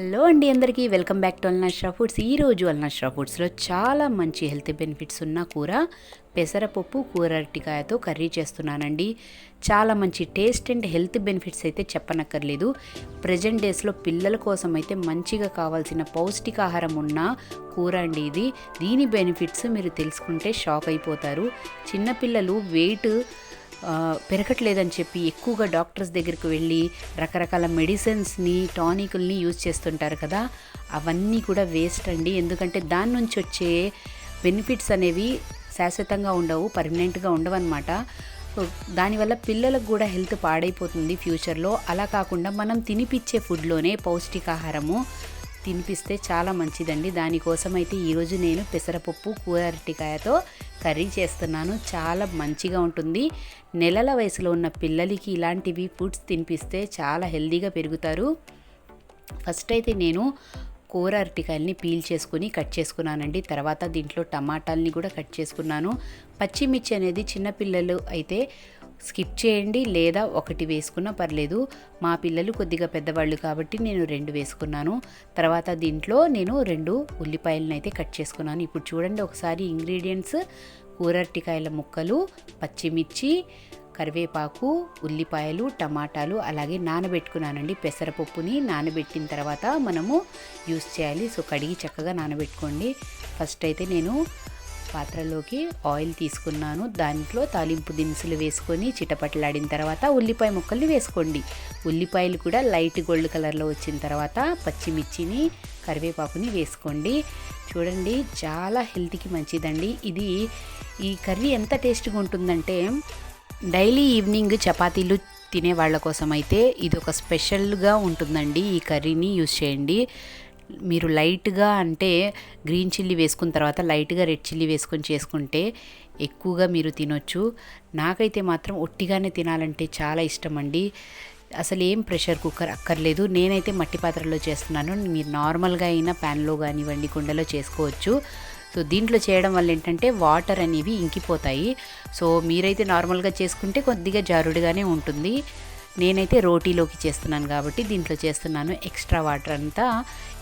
Hello అండి అందరికీ. Welcome back to Alnashra foods. ఈరోజు అల్నాష్రా ఫుడ్స్లో చాలా మంచి హెల్త్ బెనిఫిట్స్ ఉన్న కూర పెసరపప్పు కూర అరటికాయతో కర్రీ చేస్తున్నానండి. చాలా మంచి టేస్ట్ అండ్ హెల్త్ బెనిఫిట్స్ అయితే చెప్పనక్కర్లేదు. ప్రజెంట్ డేస్లో పిల్లల కోసం అయితే మంచిగా కావాల్సిన పౌష్టికాహారం ఉన్న కూర అండి ఇది. దీని బెనిఫిట్స్ మీరు తెలుసుకుంటే షాక్ అయిపోతారు. చిన్నపిల్లలు వెయిట్ పెరగట్లేదని చెప్పి ఎక్కువగా డాక్టర్స్ దగ్గరికి వెళ్ళి రకరకాల మెడిసిన్స్ని టానిక్ల్ని యూజ్ చేస్తుంటారు కదా. అవన్నీ కూడా వేస్ట్ అండి. ఎందుకంటే దాని నుంచి వచ్చే బెనిఫిట్స్ అనేవి శాశ్వతంగా ఉండవు పర్మనెంట్గా ఉండవన్నమాట. సో దానివల్ల పిల్లలకు కూడా హెల్త్ పాడైపోతుంది ఫ్యూచర్లో. అలా కాకుండా మనం తినిపించే ఫుడ్లోనే పౌష్టికాహారము తినిపిస్తే చాలా మంచిదండి. దానికోసం అయితే ఈరోజు నేను పెసరపప్పు కూర అరటికాయతో కర్రీ చేస్తున్నాను. చాలా మంచిగా ఉంటుంది. నెలల వయసులో ఉన్న పిల్లలకి ఇలాంటివి ఫుడ్స్ తినిపిస్తే చాలా హెల్దీగా పెరుగుతారు. ఫస్ట్ అయితే నేను కూర అరటికాయల్ని పీల్ చేసుకుని కట్ చేసుకున్నానండి. తర్వాత దీంట్లో టమాటాలని కూడా కట్ చేసుకున్నాను. పచ్చిమిర్చి అనేది చిన్నపిల్లలు అయితే స్కిప్ చేయండి లేదా ఒకటి వేసుకున్నా పర్లేదు. మా పిల్లలు కొద్దిగా పెద్దవాళ్ళు కాబట్టి నేను రెండు వేసుకున్నాను. తర్వాత దీంట్లో నేను రెండు ఉల్లిపాయలను అయితే కట్ చేసుకున్నాను. ఇప్పుడు చూడండి ఒకసారి ఇంగ్రీడియంట్స్. కూర అరటికాయల ముక్కలు పచ్చిమిర్చి కరివేపాకు ఉల్లిపాయలు టమాటాలు అలాగే నానబెట్టుకున్నానండి పెసరపప్పుని. నానబెట్టిన తర్వాత మనము యూస్ చేయాలి. సో కడిగి చక్కగా నానబెట్టుకోండి. ఫస్ట్ అయితే నేను పాత్రలోకి ఆయిల్ తీసుకున్నాను. దాంట్లో తాలింపు దినుసులు వేసుకొని చిటపటలాడిన తర్వాత ఉల్లిపాయ ముక్కల్ని వేసుకోండి. ఉల్లిపాయలు కూడా లైట్ గోల్డ్ కలర్లో వచ్చిన తర్వాత పచ్చిమిర్చిని కరివేపాకుని వేసుకోండి. చూడండి చాలా హెల్త్కి మంచిదండి. ఇది ఈ కర్రీ ఎంత టేస్ట్గా ఉంటుందంటే డైలీ ఈవినింగ్ చపాతీలు తినే వాళ్ళ కోసం అయితే ఇది ఒక స్పెషల్గా ఉంటుందండి ఈ కర్రీని యూస్ చేయండి. మీరు లైట్గా అంటే గ్రీన్ చిల్లీ వేసుకున్న తర్వాత లైట్గా రెడ్ చిల్లీ వేసుకొని చేసుకుంటే ఎక్కువగా మీరు తినొచ్చు. నాకైతే మాత్రం ఒట్టిగానే తినాలంటే చాలా ఇష్టం అండి అసలు ఏం ప్రెషర్ కుక్కర్ అక్కర్లేదు. నేనైతే మట్టి పాత్రలో చేస్తున్నాను. మీరు నార్మల్గా అయినా ప్యాన్లో కానివ్వండి కుండలో చేసుకోవచ్చు. సో దీంట్లో చేయడం వల్ల ఏంటంటే వాటర్ అనేవి ఇంకిపోతాయి. సో మీరైతే నార్మల్గా చేసుకుంటే కొద్దిగా జారుడుగానే ఉంటుంది. నేనైతే రోటీలోకి చేస్తున్నాను కాబట్టి దీంట్లో చేస్తున్నాను ఎక్స్ట్రా వాటర్ అంతా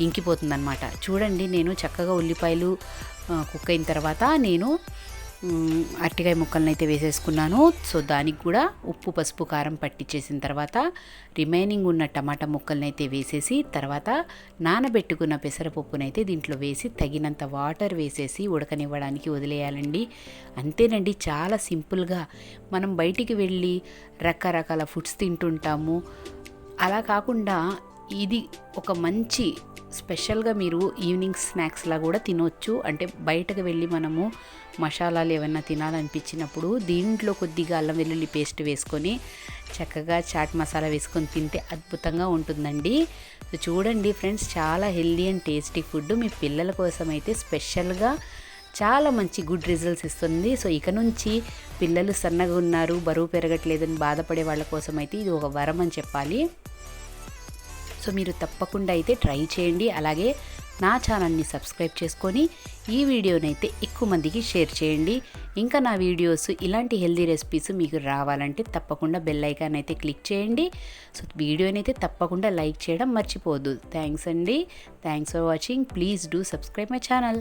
ఇంకిపోతుందనమాట చూడండి నేను చక్కగా ఉల్లిపాయలు కుక్ అయిన తర్వాత నేను అరటికాయ ముక్కలను అయితే వేసేసుకున్నాను. సో దానికి కూడా ఉప్పు పసుపు కారం పట్టించేసిన తర్వాత రిమైనింగ్ ఉన్న టమాటా ముక్కలను అయితే వేసేసి తర్వాత నానబెట్టుకున్న పెసరపప్పునైతే దీంట్లో వేసి తగినంత వాటర్ వేసేసి ఉడకనివ్వడానికి వదిలేయాలండి. అంతేనండి చాలా సింపుల్గా. మనం బయటికి వెళ్ళి రకరకాల ఫుడ్స్ తింటుంటాము. అలా కాకుండా ఇది ఒక మంచి స్పెషల్గా మీరు ఈవినింగ్ స్నాక్స్లా కూడా తినొచ్చు. అంటే బయటకు వెళ్ళి మనము మసాలాలు ఏమైనా తినాలనిపించినప్పుడు దీంట్లో కొద్దిగా అల్లం వెల్లుల్లి పేస్ట్ వేసుకొని చక్కగా చాట్ మసాలా వేసుకొని తింటే అద్భుతంగా ఉంటుందండి. సో చూడండి ఫ్రెండ్స్ చాలా హెల్దీ అండ్ టేస్టీ ఫుడ్ మీ పిల్లల కోసం అయితే స్పెషల్గా చాలా మంచి గుడ్ రిజల్ట్స్ ఇస్తుంది. సో ఇక నుంచి పిల్లలు సన్నగా ఉన్నారు బరువు పెరగట్లేదని బాధపడే వాళ్ళ కోసం అయితే ఇది ఒక వరం అని చెప్పాలి. సో మీరు తప్పకుండా అయితే ట్రై చేయండి. అలాగే నా ఛానల్ని సబ్స్క్రైబ్ చేసుకొని ఈ వీడియోనైతే ఎక్కువ మందికి షేర్ చేయండి. ఇంకా నా వీడియోస్ ఇలాంటి హెల్దీ రెసిపీస్ మీకు రావాలంటే తప్పకుండా బెల్ ఐకాన్ అయితే క్లిక్ చేయండి. సో వీడియోనైతే తప్పకుండా లైక్ చేయడం మర్చిపోదు థ్యాంక్స్ అండి. Thanks for watching. Please do subscribe my channel.